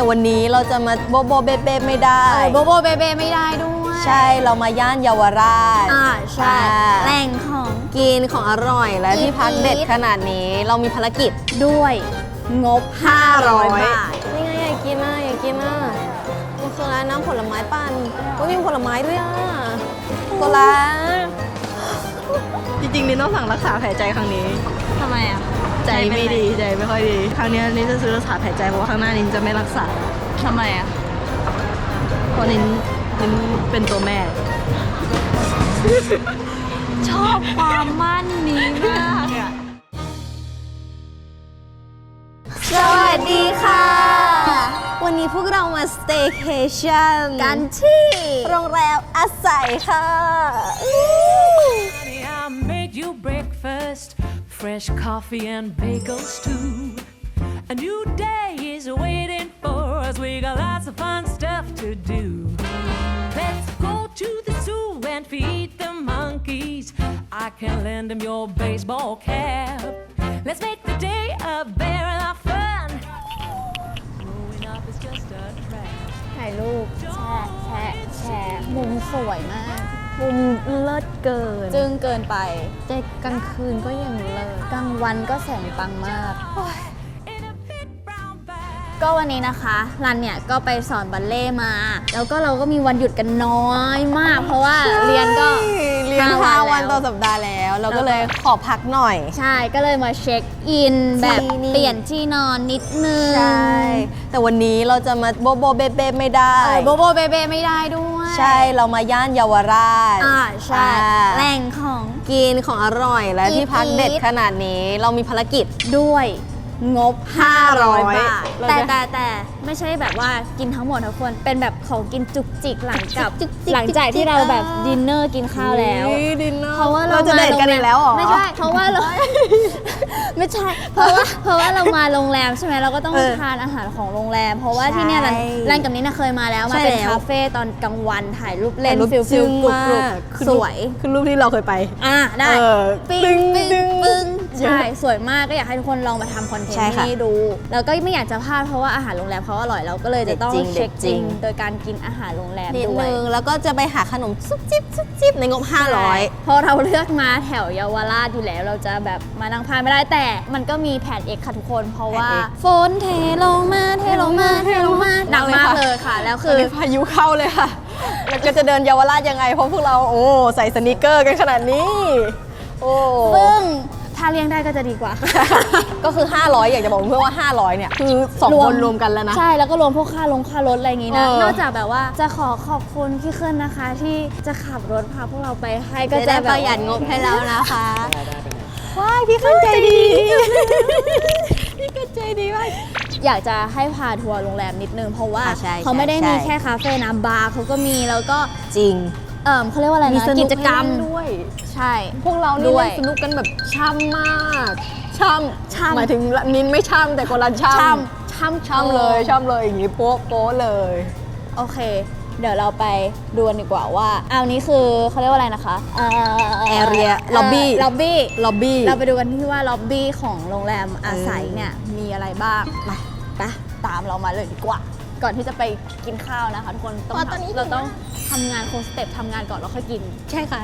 แต่วันนี้เราจะมาโบโบเบเบไม่ได้เออโบโบเบเบไม่ได้ด้วยใช่เรามาย่านเยาวราชอ่าใช่อ่าแหล่งของ กินของอร่อยและอีทที่พักเด็ดอีทขนาดนี้เรามีภารกิจ ด้วยงบ 500 บาท นี่ไงอยากกินอะอยากกินอะมันคือร้านน้ำผลไม้ปั่นก็มีผลไม้ด้วยอะโกลาจริงๆนี่ต้องสั่งรักษาแผลใจครั้งนี้ทำไมอะ ใจไม่ดีใจไม่ค่อยดี ครั้งนี้นี่จะซื้อรักษาแผลใจเพราะว่าข้างหน้านี้จะไม่รักษาทำไมอะเพราะนิ้นนิ้นเป็นตัวแม่ ชอบความมั่นนี้มากอะสวัสดีค่ะ วันนี้พวกเรามา staycation กันที่โรงแรมอาศัยค่ะ Honey, I made you breakfast, fresh coffee and bagels too. A new day is waiting for us. We got lots of fun stuff to do. Let's go to the zoo and feed the monkeys. I can lend them your baseball cap. Let's make the day a bear and our fun. Growing up is just a trap. ถ่ายรูปแชะแชะแชะมุมสวยมาก มุมเลิศเกินจึงเกินไปแต่กลางคืนก็ยังเลิศกลางวันก็แสงปังมาก In a big brown bag. ก็วันนี้นะคะรันเนี่ยก็ไปสอนบัลเล่ต์มา แล้วก็เราก็มีวันหยุดกันน้อยมาก เพราะว่าเรียนก็ เรียนห้า5วัวันนต่อแล้วสัปดาห์แล้ว เราก็เลยขอพักหน่อย ใช่ก็เลยมาเช็คอิน แบบที่นี่ เปลี่ยนที่นอนนิดนึงใช่แต่วันนี้เราจะมาโบโบเบเบไม่ได้ เออโบโบเบเบไม่ได้ด้วย ใช่เรามาย่านเยาวราชอ่าใช่อ่าแหล่งของ กินของอร่อยและอีทที่พักเด็ดอีทขนาดนี้เรามีภารกิจด้วย งบ 500 500 บาทเราแต่จะแต่แต่ไม่ใช่แบบว่ากินทั้งหมดทุกคน เป็นแบบของกินจุกจิกหลังกับจุกจิกหลังจากที่เราแบบอ่าดินเนอร์กินข้าวแล้ว อุ๊ยดินเนอร์เพราะว่าเราเราจะเดทกันอีกแล้วเหรอ ไม่ใช่เพราะว่าเรา ไม่ใช่ เพราะว่าเพราะว่าเรามาโรงแรมใช่ไหมเราก็ต้องเออทานอาหารของโรงแรม เพราะว่าที่เนี่ยรันใช่รันกับนี้นะเคยมาแล้วใช่มาเป็นแล้ว คาเฟ่ตอนกลางวันถ่ายรูปเล่นรูปฟิลฟิจึ้ลงกรุบมากรุบคือสรูปวย คือรูปที่เราเคยไป อะได้เออปิ้งตึ้งปิ้งตึ้งปึ้ง ใช่ สวยมากก็อยากให้ทุกคนลองมาทำคอนเทนใช่ต์ค่ะนี้ดู แล้วก็ไม่อยากจะพลาดเพราะว่าอาหารโรงแรมเขาอร่อยเราก็เลยจะต้องเด็ดจริงเช็คเด็ดจริอิงนโดยการกินอาหารโรงแรมนิดด้วยนึงแล้วก็จะไปหาขนมซุบจิบซุบจิบในงบ 500 เพราะเราเลือกมาแถวเยาวราชอยู่แล้ว เราจะแบบมานั่งพลาดไม่ได้แต่ มันก็มีแผนเอกค่ะทุกคน เพราะว่าแผนเอกฝนเทลงมาเทลงมาเทลงมาหนักมากเลยค่ะ แล้วคืคืออ พายุเข้าเลยค่ะ แล้วก็จะเดินเยาวราชยังไง เพราะพวกเราโอ้ใส่สนิเกอร์กันขนาดนี้ โอ้ ซึ่ง ถ้าเลี้ยงได้ก็จะดีกว่า ก็คือ 500 อยากจะบอกเพื่อนว่า 500 เนี่ย คือ 2 คนรวมกันแล้วนะ ใช่ แล้วก็รวมพวกค่าลงค่ารถอะไรอย่างงี้นะเออนอกจากแบบว่าจะขอขอบคุณพี่เคลื่อนนะคะ ที่จะขับรถพาพวกเราไปให้ก็ก็จะจะแบบประหยัดงบให้แล้วนะคะว้ายพี่ขึ้นใจดี พี่ขึ้นใจดีมากอยากจะให้พาทัวร์โรงแรมนิดนึง เพราะว่าอะใช่เขาไม่ได้ใช่มีแค่คาเฟ่นะบาร์เขาก็มีแล้วก็จริง เอ่อเขาเรียกว่าอะไรมีนะสนุกิกจกรรมให้เล่นด้วย ใช่ พวกเราด้นี่วยเล่นสนุกกันแบบช่ำมากช่ำช่ำหมายถึงนินไม่ช่ำแต่คนละช่ำช่ำช่ำช่ำเลยช่ำเลยอย่างนี้โป๊ะโป๊ะเลย โอเค เดี๋ยวเราไปดูกันดีกว่าว่าเอานี้คือเขาเรียกว่าอะไรนะคะเอ่อ Area lobby ล็อบบี้ล็อบบี้เราไปดูกันที่ว่าล็อบบี้ของโรงแรมอาศัยเนี่ยมีอะไรบ้างไปไปตามเรามาเลยดีกว่า ก่อนที่จะไปกินข้าวนะคะทุกคนต้องอ๋อตอนนี้ทำเราต้องทำงานโคสเต็ปทำงานก่อนแล้วค่อยกิน ใช่ค่ะ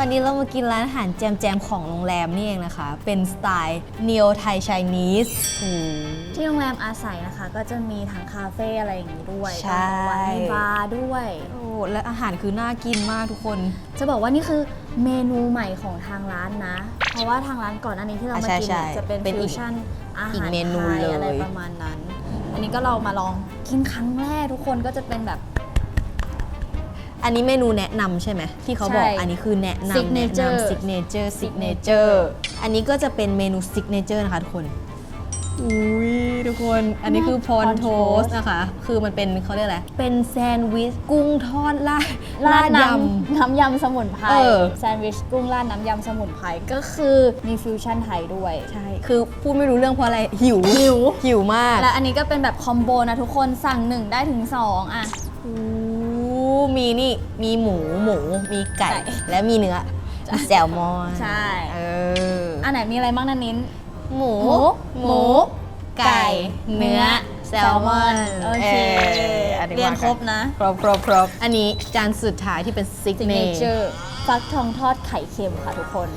ตอนนี้เรามากินร้านอาหารแจมๆของโรงแรมนี่เองนะคะ เป็นสไตล์ Neo Thai Chinese อืมที่โรงแรมอาศัยนะคะ ก็จะมีทั้งคาเฟ่อะไรอย่างนี้ด้วยใช่ ตอนกลางวันมีบาร์ด้วย โอ้และอาหารคือน่ากินมากทุกคน จะบอกว่านี่คือเมนูใหม่ของทางร้านนะ เพราะว่าทางร้านก่อนอันนี้ที่เรามาอะใช่กินเนี่ยใช่จะเป็นเป็นอีฟิกวชั่นอาอีหากรเมนูไทยเลย อะไรประมาณนั้น อันนี้ก็เรามาลองกินครั้งแรกทุกคนก็จะเป็นแบบ อันนี้เมนูแนะนำใช่ไหมที่เขาบอกใช่อันนี้คือแนะนำ Signature ซิกเนเจอร์ซิกเนเจอร์อันนี้ก็จะเป็นเมนูซิกเนเจอร์นะคะทุกคนอุ้ยทุกคนอันนี้คือพรโทสนะคะ คือมันเป็นเขาเรียกอะไรเป็นแซนด์วิชกุ้งทอดราดราดย น้ำน้ำยำสมุนไพรเออ แซนด์วิชกุ้งราดน้ำยำสมุนไพรก็คือมีฟิวชั่นไทยด้วยำใช่คือพูดไม่รู้เรื่องเพราะอะไรหิวหิว หิวมาก และอันนี้ก็เป็นแบบคอมโบนะทุกคนสั่งหนึ่งได้ถึง2อะอู้ มีนี่มีหมูหมูมีไก่ ไก่และมีเนื้อมีแซลมอนใช่ เอออันไหนมีอะไรบ้างนะนิ้น หมูหมูไก่เนื้อแซลมอนโอเคอันนี้เรียนว่ากัครบนะ ครบครบครบอันนี้จานสุดท้ายที่เป็นซิกซิกเนเนเจเจออร์ร์ฟักทองทอดไข่เค็มค่ะทุกคน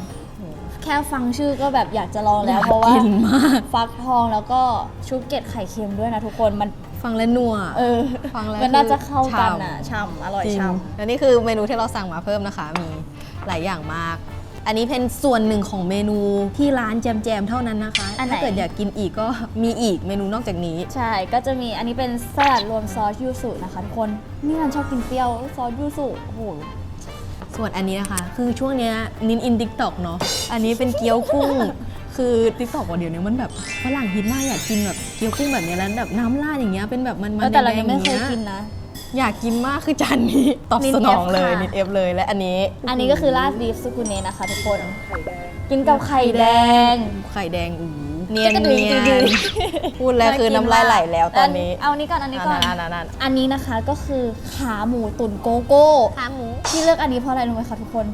แค่ฟังชื่อก็แบบอยากจะลองแล้วเพราะว่ากินมากฟักทองแล้วก็ชุบเกล็ดไข่เค็มด้วยนะทุกคนมัน ฟังแล้วนัวเออฟังแล้วมันน่าจะเข้ากันฉ่ำอะช่ำอร่อยจริงช่แล้วนี่คือเมนูที่เราสั่งมาเพิ่มนะคะ มีหลายอย่างมาก อันนี้เป็นส่วนหนึ่งของเมนูที่ร้านแจมแจมๆเท่านั้นนะคะ ถ้าเกิดอยากกินอีกก็มีอีกเมนูนอกจากนี้ำใช่ก็จะมีอันนี้เป็นสลัดรวมซอสยูสุนะคะทุกคนนี่นันชอบกินเปรี้ยวซอสยูสุโอ้โหส่วนอันนี้นะคะ คือช่วงเนี้ยนินอินดิกตอกเนาะอันนี้เป็นเกี๊ยวกุ้ง คือติ๊กตอกว่าเดี๋ยวนี้มันแบบฝรั่งฮิตมากอยากกินแบบเกี๊ยวกุ้งแบบเนี้ยแล้วแบบน้ำราดอย่างเงี้ยเป็นแบบมันๆเออแต่เราแดยังๆไม่เคยอางงี้กินนะ อยากกินมากคือจานนี้ตอบนินสนองเลยเอฟค่ะนิดเอฟเลยและอันนี้อันนี้ก็คือราดบีฟสุกุเนะนะคะทุกคน กินกับไข่แดง ไข่แดงอู้เนียนจะกระดุยเนียกระดุนยพูดแล้วคือน้ำลายไหลแล้วตอนนี้เอานี้ก่อนอันนี้ก่อน อันนั้นอันนั้น อันนี้นะคะก็คือขาหมูตุ๋นโกโก้ ขาหมู ที่เลือกอันนี้เพราะอะไรรู้ไหมคะทุกคน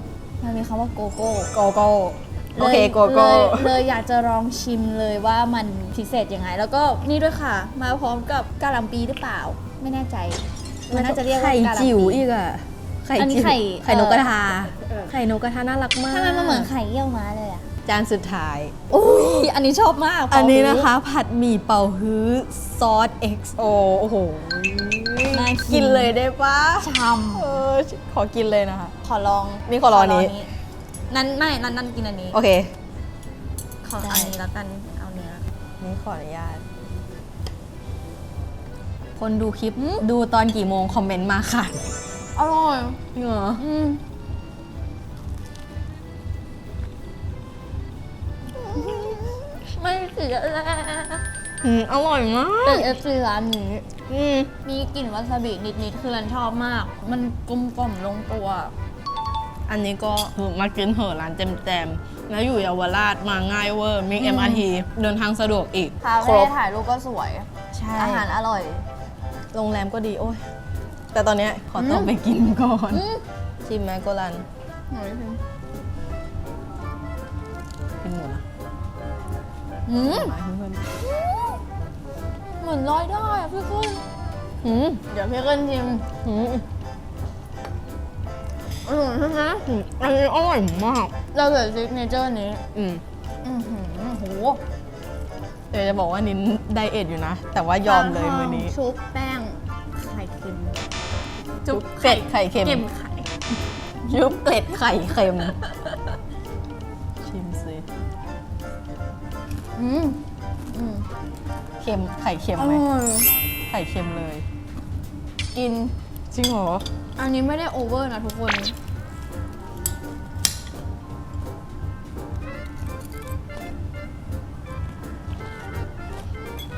มันมีคำว่าโกโก้ โกโก้ โอเคลยโกโก้ เลยเลยอยากจะลองชิมเลยว่ามันพิเศษยังไง แล้วก็นี่ด้วยค่ะ มาพร้อมกับกะหล่ำปีหรือเปล่า ไม่แน่ใจ มันน่าจะเรียกว่าไข่กะหล่ำปีจิ๋วอีกอะไข่อันนี้จิ๋วไข่ไข่นกกระทา เออ ไข่นกกระทาน่ารักมากทำไมมันเหมือนไข่เยี่ยวม้าเลยอะจานสุดท้าย อุ้ยอันนี้ชอบมากอันนี้นะคะ ผัดหมี่เป่าฮื้อซอส XO โอ้โห น่ากินเลยได้ปะช่เออขอกินเลยนะคะำขอลองนี่ขอลองอัน นี้นั่นไม่นั่นนั่นกินอันนี้ โอเค ขออันนี้แล้วกัน เอาเนื้อ นี่ขออนุญาต คนดูคลิปดูตอนกี่โมง คอมเมนต์มาค่ะอร่อยจริงเหรออืมไม่เสียแล้วอืมอร่อยมาเป็นกเอฟซีร้านนี้ อืมมีกลิ่นวาซาบินิดๆ คือรันชอบมาก มันกลมกล่อมลงตัว อันนี้ก็คือมากินเหอะร้านแจมๆ แล้วอยู่เยาวราชมาง่ายเวอร์ มีอืม MRT เดินทางสะดวกอีกคาครเฟ่บถ่ายรูปก็สวย ใช่อาหารอร่อย โรงแรมก็ดี โอ้ย แต่ตอนเนี้ยขอตัวอืมไปกินก่อนอืมชิมไหมโกลันหน่อยสิกินหมดนะอืมมาเพื่อนเหมือนลอยได้อะพี่กุ้นๆอืมเดี๋ยวพี่กุ้นชิม อืมอร่อยใช่ไหมอืมอันนี้อร่อยมาก เราเหลือซิกเนเจอร์นี้ อืมอือหือโหเดี๋ยวจะบอกว่านินไดเอทอยู่นะ แต่ว่ายอมเลยมือนี้ ชุบแป้งไข่เค็มจุ๊บเกล็ดไข่เค็มเค็มไข่จุ๊บเกล็ดไข่เค็ม ชิมสิอืมอืมเค็มไข่เค็มอไหมร่อยไข่เค็มเลย กิน จริงเหรอ อันนี้ไม่ได้โอเวอร์นะทุกคน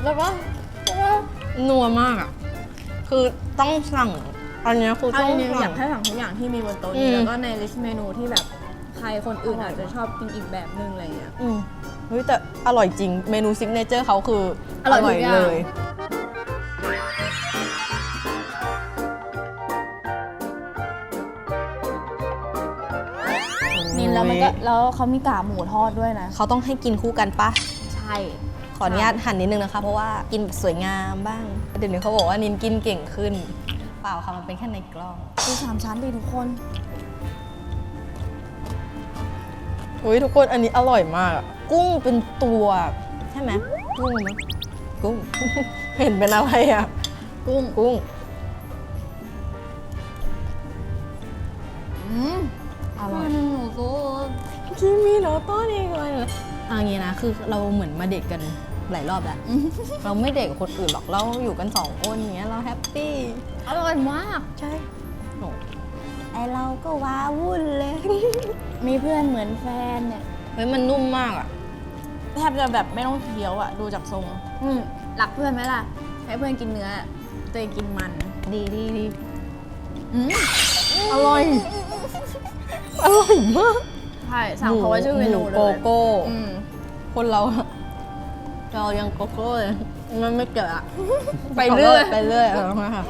แล้วก็แล้วก็นัวมากอะ คือต้องสั่ง อันเนี้ยคือเอาต้องจริงๆอสั่ยาง กให้สั่งทุกอย่างที่มีบนโต๊ะอืนี้มแล้วก็ในลิสต์เมนูที่แบบใครคนอื่นอาจจะชอบกินอีกแบบนึงอะไรอย่างเงี้ย อืมเฮ้ยแต่อร่อยจริง เมนูซิกเนเจอร์เขาคืออร่อยทุกอย่าง เลย แล้วมันก็แล้วเขามีกากหมูทอดด้วยนะ เขาต้องให้กินคู่กันปะ ใช่ ขออนุญาตหั่นนิดนึงนะคะ เพราะว่ากินแบบสวยงามบ้าง เดี๋ยวนี้เขาบอกว่านินกินเก่งขึ้น เปล่าค่ะมันเป็นแค่ในกล้องคือสามชั้นดีทุกคนอุ้ยทุกคนอันนี้อร่อยมากอะกุ้งเป็นตัวใช่ไหมกุ้งมั้ยกุ้ง เห็นเป็นอะไรอะกุ้งกุ้ง โนโต้นี่เลยเอางี้นะคือเราเหมือนมาเด็กกันหลายรอบแล้ว เราไม่เด็กกับคนอื่นหรอกเราอยู่กันสองคนอย่างเงี้ยเราแฮปปี้อร่อยมากใช่โหไอเราก็ว้าวุ่นเลย มีเพื่อนเหมือนแฟนเนี่ยเฮ้ยมันนุ่มมากอะแทบจะแบบไม่ต้องเคี้ยวอะดูจากทรงอืมรักเพื่อนไหมล่ะ ให้เพื่อนกินเนื้อ ตัวเองกินมัน ดีดีดีอืมอร่อย อร่อยมาก ใช่สั่งเพราะว่าชื่อเมนูหเลยโกโก้ อืมคนเราอะเรายังโกโก้เลยมันไม่เกิดอะไปเรื่อย ไปเรื่อยเออค่ะ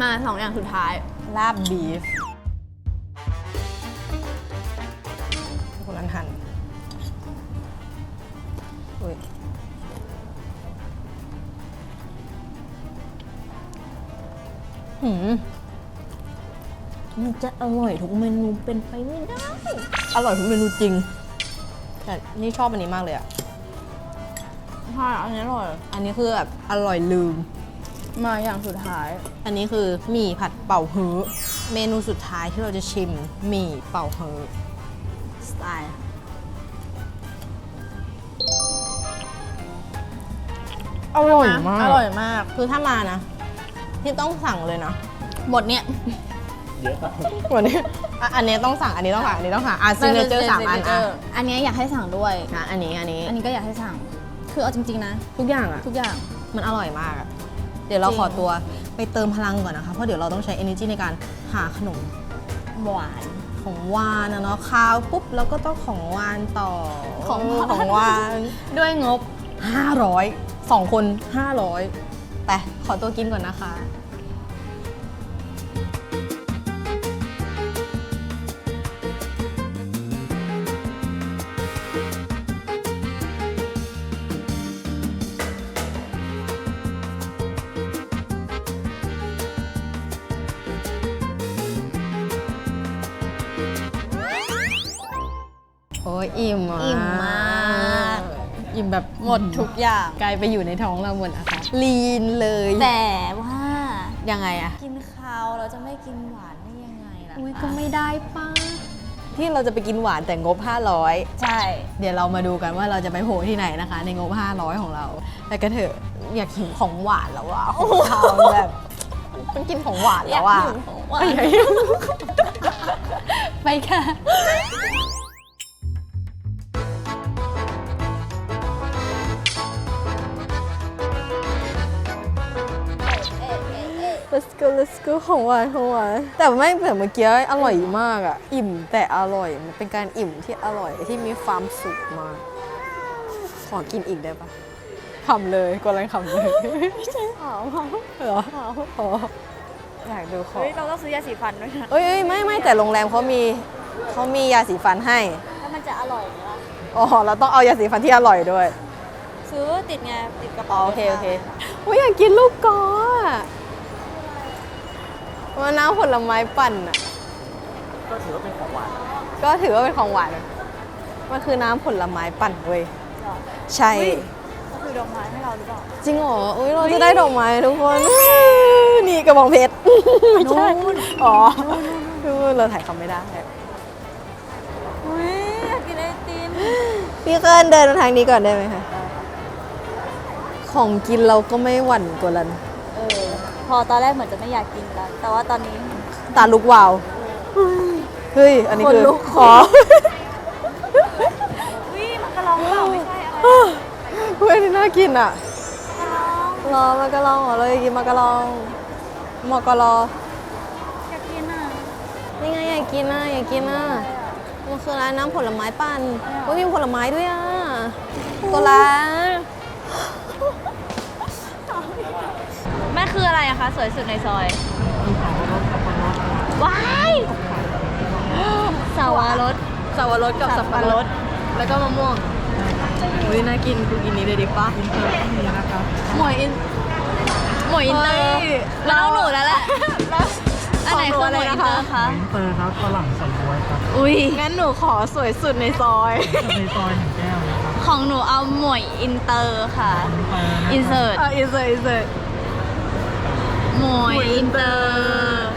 มาสองอย่างสุดท้าย ลาบบีฟคนนั้นหันอุ้ยหืมมันจะอร่อยทุกเมนูเป็นไปไม่ได้ อร่อยทุกเมนูจริง แต่นี่ชอบอันนี้มากเลยอะใช่อันนี้อร่อย อันนี้คือแบบอร่อยลืม มาอย่างสุดท้าย อันนี้คือหมี่ผัดเป่าฮื้อเมนูสุดท้ายที่เราจะชิมหมี่เป่าฮื้อสไตล์อร่อยมาก อร่อยมาก คือถ้ามานะ ที่ต้องสั่งเลยนะ หมดเนี่ย วันนี้อะอันนี้ต้องสั่ง อันนี้ต้องสั่ง อันนี้ต้องสั่งอะซิเนเจอร์สามอันอะอันนี้อยากให้สั่งด้วย อะอันนี้ อันนี้ อันนี้ก็อยากให้สั่ง คือเอาจริงๆนะ ทุกอย่างอะ ทุกอย่าง มันอร่อยมากอะเดี๋ยวเราจริงขอตัวไปเติมพลังก่อนนะคะ เพราะเดี๋ยวเราต้องใช้ energy ในการหาขนมหวานของหวานนะเนาะข้าวปุ๊บแล้วก็ต้องของหวานต่อของหวานของหวานด้วยงบ 500สองคน 500ไปขอตัวกินก่อนนะคะ อ้ยอิ่มอะอิ่มมาก อิ่มแบบหมดทุกอย่าง กลายไปอยู่ในท้องเราหมดนะคะลีนเลยแต่ว่ายังไงอะกินข้าวเราจะไม่กินหวานได้ยังไงล่ะอุ้ยก็ไม่ได้ป้าที่เราจะไปกินหวานแต่งบ 500 ใช่ เดี๋ยวเรามาดูกันว่าเราจะไปโผล่ที่ไหนนะคะ ในงบ 500 ของเราแต่ก็เถอะอยากหิวของหวานแล้วอะของข้าวแบบต้องกินของหวานแล้วอะอยากหิวของหวานไปค่ะ let's go let's go ของหวานของหวานแต่ไม่แบบเมื่อกี้อร่อยมากอะอิ่มแต่อร่อย มันเป็นการอิ่มที่อร่อยที่มีความสุขมาก ขอกินอีกได้ปะขำเลยกำลังขำเลยไม่ใช่ขาวเหรอขาวอ๋ออยากดูของเฮ้ยเราต้องซื้อยาสีฟันด้วยนะเอ้ยเอ้ยไม่ไม่แต่โรงแรมเขามีเขามียาสีฟันให้ถ้ามันจะอร่อยไหมล่ะอ๋อเราต้องเอายาสีฟันที่อร่อยด้วย ซื้อติดไงติดกระอ๋อเป๋าโอเคโอเคว่าอยากกินลูกกออะ มะนาวผลไม้ปั่นอะ ก็ถือว่าเป็นของหวานก็ถือว่าเป็นของหวาน มันคือน้ำผลไม้ปั่นเว้ย ใช่ ก็คือดอกไม้ให้เราหรือเปล่า จริงเหรอ อุ้ยเราจะได้ดอกไม้ทุกคน นี่กระบองเพชร ไม่ใช่ อ๋อนู่นเราถ่ายคำไม่ได้อุ้ยอยากกินไอติมพี่เคินเดินมาทางนี้ก่อนได้ไหมคะ ของกินเราก็ไม่หวั่นกว่าลันเออ พอตอนแรกเหมือนจะไม่อยากกินแล้ว แต่ว่าตอนนี้ ตาลุกวาว เฮ้ย อันนี้คนคือลุก ขออุ้ยมันกระลองเปล่าไม่ใช่อะไรเฮ้ยนี่น่ากินอะ กระลองรอมากะลองเหรอเราอยากกินมากะลองมอกะลออยากกินอะนี่ไงอยากกินอะอยากกินอะมันคือร้านน้ำผลไม้ปั่นโอ้ยมีผลไม้ด้วยอะโกลา คืออะไรอะคะ สวยสุดในซอย ว้ายสาวรสสับปะรดกับสับปะรด แล้วก็มะม่วงเฮ้ยน่ากินกูกินนี้เลยดิป้าหมวยอินหมวยอินเตอร์เฮ้ยแล้วน้องหนูแล้วแหละอันไหนคือหมวยขอิองนหนูเตอะไรอนะคะร์คะอินเตอร์ครับฝรั่งสองร้อยครับ อุ้ยงั้นหนูขอสวยสุดในซอย ในซอยหนึ่งแก้วนะครับ ของหนูเอาหมวยอินเตอร์ค่ะ อินเสิร์ตเอออินเสิร์ตอินเสิร์ต หมวยอินเตอร์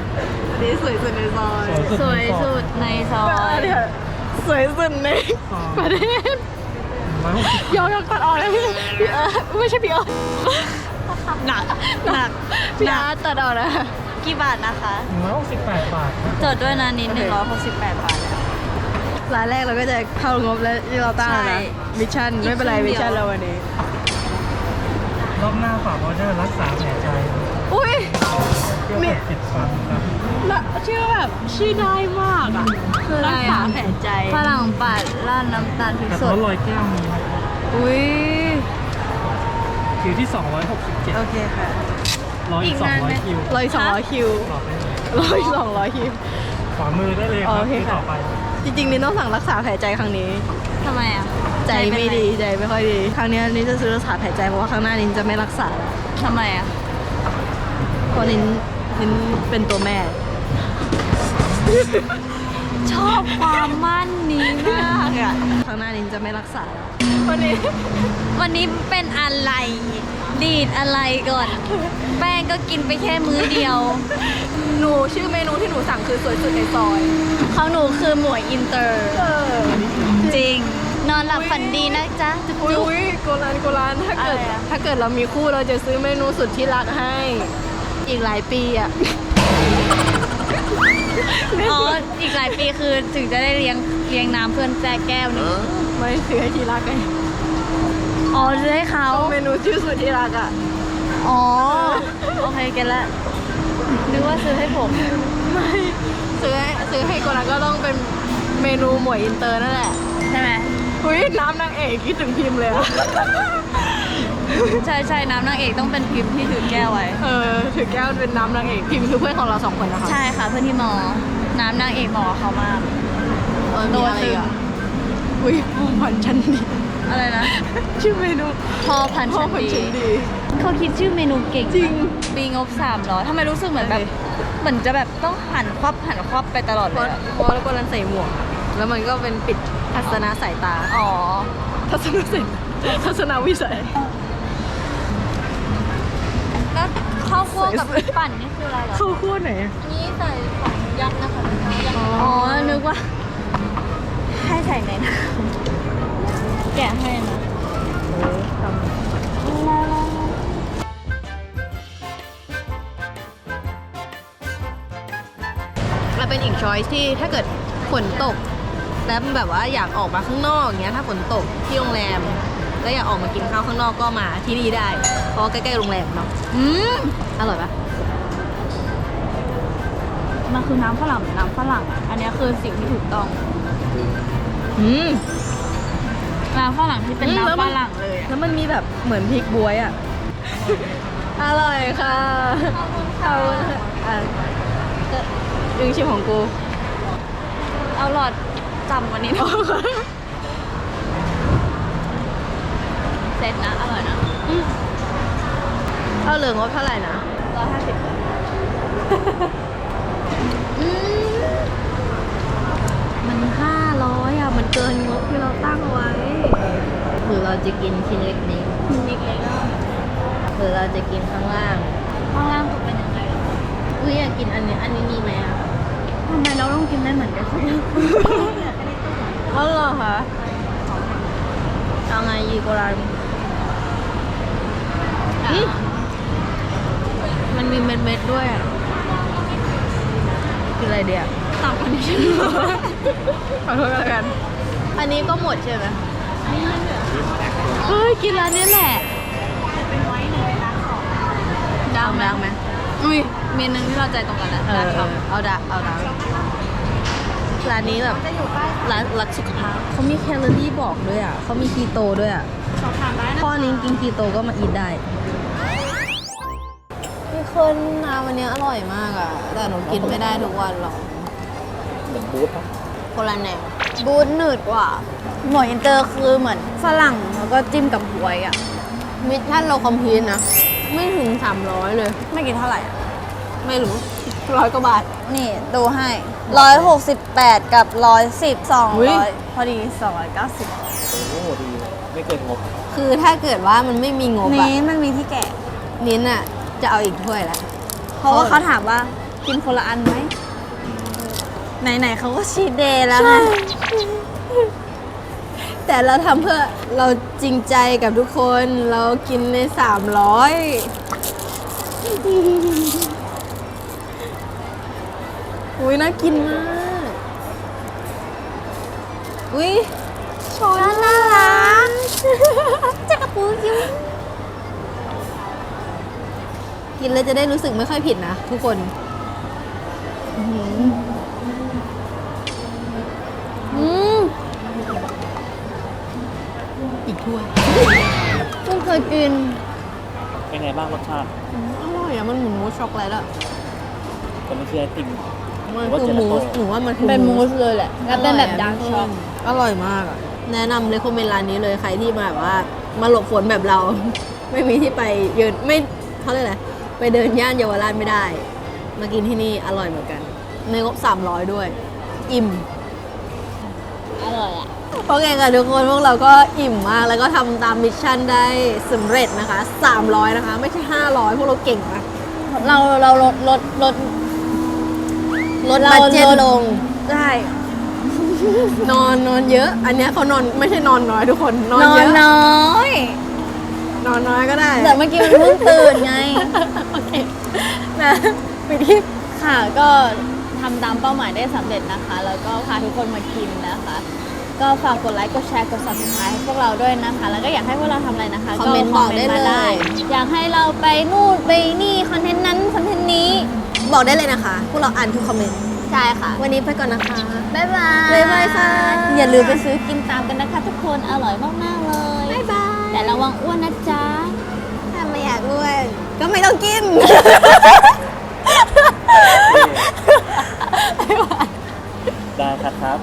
อันนี้สวยสุดในซอยสวยสุดในซอยเดี๋ยวสวยสุดในประเทศร้อยหกสิบยอมยอมตัดออกเลยพี่พี่เออไม่ใช่พี่เออหนักหนักพี่หนัอากตัดออกนะกี่บาทนะคะ หนึ่งร้อยหกสิบแปดบาทครับจดด้วยนะนิดหนึ่งร้อยหกสิบแปดบาท ร้านแรกเราก็จะเข้างบแล้วที่เราตั้งแล้วใช่นะมิชชั่นอีกไม่เป็นไรครึ่งเดีมิยวชชั่นเราวันนี้ รอบหน้าฝากออเดอร์รักษาแผลใจ อุ้ยเที่ยวนี่กับติดฟันครับละชื่อแบบชื่อได้มากอะคืออะไรรักษาอะแผลใจฝรั่งปัดราดน้ำตาลพริกแต่สทดดลอยแก้วมีนะครับอุ้ยคิวที่267โอเคค่ะ รออีกอีกนานไหม 200คิวร้อยสองร้อยคิวรอไปเลยร้อยสองร้อยคิว ขวามือได้เลยครับโอเคที่ค่ะ ต่อไปจริงๆนี่ต้องสั่งรักษาแผลใจครั้งนี้ ทำไมอะใจเป็นไม่รดีใจไม่ค่อยดี ครั้งนี้นี่จะซื้อรักษาแผลใจเพราะว่าครั้งหน้านินจะไม่รักษาแล้วทำไมอะเพราะนิ นนินเป็นตัวแม่ ชอบความมั่นนี้มากอะครั้งหน้านินจะไม่รักษาแล้ววันนี้ วันนี้เป็นอะไร ดีดอะไรก่อน แป้งก็กินไปแค่มื้อเดียว หนูชื่อเมนูที่หนูสั่งคือสวยสุดในซอย ของหนูคือหมวยอินเตอร์ เออจริง นอนหลับฝันดีนะจ๊ะจุ๊บอุ้ยจุ๊บ อุ้ยโกลานโกลานถ้าเกิด อะไรอะ ถ้าเกิดเรามีคู่เราจะซื้อเมนูสุดที่รักให้ อีกหลายปีอะ อ๋อ อีกหลายปีคือถึงจะได้เลี้ยงเลี้ยงน้ำเพื่อนแจกแก้วหนึงไม่ซื้อให้ที่รักไงอ๋อจะให้เขาเอาเมนูชื่อสุดที่รักอะ อ๋อ โอเคเกันละ นึกว่าซื้อให้ผม ไม่ซื้อให้ซื้อให้โกลานก็ต้องเป็นเมนูหมวยอินเตอร์นั่นแหละ ใช่ไหม อุ้ยน้ำนางเอกคิดถึงพิมพ์เลยอะ ใช่ใช่น้ำนางเอกต้องเป็นพิมพ์ที่ถือแก้วไว้ เออถือแก้วเป็นน้ำนางเอกพิมพ์คือเพื่อนของเราสองคนนะคะใช่ค่ะเพื่อนที่มอ น้ำนางเอกเหมาะกับเขามากเออมีอะไรอีกอะอุ้ยพ่อพันธุ์ชั้นดีอะไรนะ ชื่อเมนูพอพันพ่อชั้นพันธุ์ชั้นดี ดี เขาคิดชื่อเมนูเก่งนะจริงปีงบ300ทำไมรู้สึกเหมือนแบบโอเคเหมือนจะแบบต้องหันควับหันควับไปตลอดเพเลราะยอะเพราะแล้วก็นั้นใส่หมวก แล้วมันก็เป็นปิดทัศนสายตา อ๋อ ทัศนสายทัศนวิสัย ข้าวคั่วกับใส่ปั่นนี่คืออะไรเหรอเข้าขั้วไหนอะนี่ใส่ของยักษ์นะคะอ๋อ นึกว่า ให้ใส่ในน้ำแกะให้นะมันเป็นอีกช้อยที่ถ้าเกิดฝนตก แล้วแบบว่าอยากออกมาข้างนอกอย่างเงี้ยถ้าฝนตกที่โรงแรม แล้วอยากออกมากินข้าวข้างนอกก็มาที่นี่ได้ เพราะว่าใกล้ๆโรงแรมเนาะอืมอร่อยปะมันคือน้ำฝรั่งน้ำฝรั่งอะอันนี้คือสิ่งที่ถูกต้อง อืมน้ำฝรั่งที่เป็นอืมแล้วน้ำมัฝนรั่งเลยอะแล้วมันมีแบบเหมือนพริกบวยอะ อร่อยค่ะขอบคุณค่ะอะดึงชิมของกู เอาหลอดจำวันนี้หน่อย เซ็ตนะ อร่อยนะเอาเหลืองว่าเท่าไหร่นะร้อยห้าสิบอืมมันห้าร้อยอะ มันเกินงบที่เราตั้งไว้ หรือเราจะกินชิ้นเล็กนี้นิดเล็กอะหรือเราจะกินข้างล่าง ข้างล่างตกเป็นยังไงอะอุ้ยอยากกินอันนี้ อันนี้มีไหมอะทำไมเราต้องกินได้เหมือนกันอ๋อเหรอคะเอาไงยีโกรันอืม มันมีเม็ดเม็ดๆด้วยอะกินอะไรเดียวตามคอนดิชั่นขอโทษแล้วกัน อันนี้ก็หมดใช่ไหมเฮ้ยกินร้านนี้แหละดังดังไหมอุ้ยเมนูที่เราใจตรงกันแล้วเออได้ครับเอาดะเอาดังร้านนี้แบบร้านรักสุขภาพเขามีแคลอรี่บอกด้วยอะเขามีคีโตด้วยอะสอบถามได้นะพ่อนิ้งกินคีโตก็มาอีทได้ พี่คนน้ำวันนี้อร่อยมากอะ แต่หนูกินไม่ได้ทุกวันหรอกคนละแนวบูธหนืดกว่า หมวยอินเตอร์คือเหมือนฝรั่งแล้วก็จิ้มกับบวยอะ มิชชั่นเราคอมพีนนะ ไม่ถึง 300 เลย ไม่กี่เท่าไหร่อะไม่รู้ร้อยกว่าบาท นี่ดูให้ร้อยหกสิบแปดกับร้อยสิบสองอุ๊ยร้อยพอดีสองร้อยเก้าสิบโอ้โหดี ไม่เกินงบคือถ้าเกิดว่ามันไม่มีงบอะนี้มันมีที่แกะ นิ้นอะ จะเอาอีกถ้วยละเพราะว่าเออเขาถามว่ากินคนละอันไหมไหนๆเขาก็ชีทเดย์แล้วไงแต่เราทำเพื่อเราจริงใจกับทุกคนเรากินใน300อุ้ยน่ากินมาก อุ้ยโชว์น่ารักจักรปูยิ้ม กินแล้วจะได้รู้สึกไม่ค่อยผิดนะทุกคนอื้อหืออืมอีกถ้วยเพิ่งเคยกิน เป็นไงบ้างรสชาติอร่อยอะมันเหมือนมูสช็อกโกแลตอะแต่ไม่ใช่ไอติมมันหรือว่าคือเจลามูโต้สหนูว่ามันคือเป็นมูสเลยแหละ แล้วเป็นแบบดาร์กช็อกอร่อยมากอะแนะนำเลยคอมเมนต์ร้านนี้เลยใครที่มาแบบว่า มาหลบฝนแบบเรา ไม่มีที่ไปยืนไม่เขาเรียกอะไร ไปเดินย่านเยาวราชไม่ได้ มากินที่นี่อร่อยเหมือนกัน ในงบ 300 ด้วย อิ่ม อร่อยอะ โอเคค่ะทุกคนพวกเราก็อิ่มมาก แล้วก็ทำตามมิชชั่นได้สำเร็จนะคะ 300 นะคะ ไม่ใช่ 500 พวกเราเก่งมากเราเราลดลดลดลดเราบัตเจ็ตลดลง ได้ นอนนอนเยอะ อันเนี้ยเขานอนไม่ใช่นอนน้อยทุกคนนอนนอเยนอะ น้อย นอนน้อยก็ได้แต่เมื่อกี้มันเพิ่งตื่นไง โอเค นะไปที่ค่ะก็ทำตามเป้าหมายได้สำเร็จนะคะ แล้วก็พาทุกคนมากินนะคะ ก็ฝากกดไลค์ กดแชร์ กด subscribe ให้พวกเราด้วยนะคะ แล้วก็อยากให้พวกเราทำอะไรนะคะคอมเมนต์บอกได้มาเลย อยากให้เราไปนู่นไปนี่ คอนเทนต์นั้นคอนเทนต์นี้ บอกได้เลยนะคะ พวกเราอ่านทุกคอมเมนต์ ใช่ค่ะ วันนี้ไปก่อนนะคะ บ๊ายบาย บ๊ายบายค่ะ อย่าลืมไปซื้อกินตามกันนะคะทุกคน อร่อยมาก ๆ เลย บ๊ายบาย แต่ระวังอ้วนนะจ๊ะ ถ้าไม่อยากอ้วนก็ไม่ต้องกิน ได้ครับครับ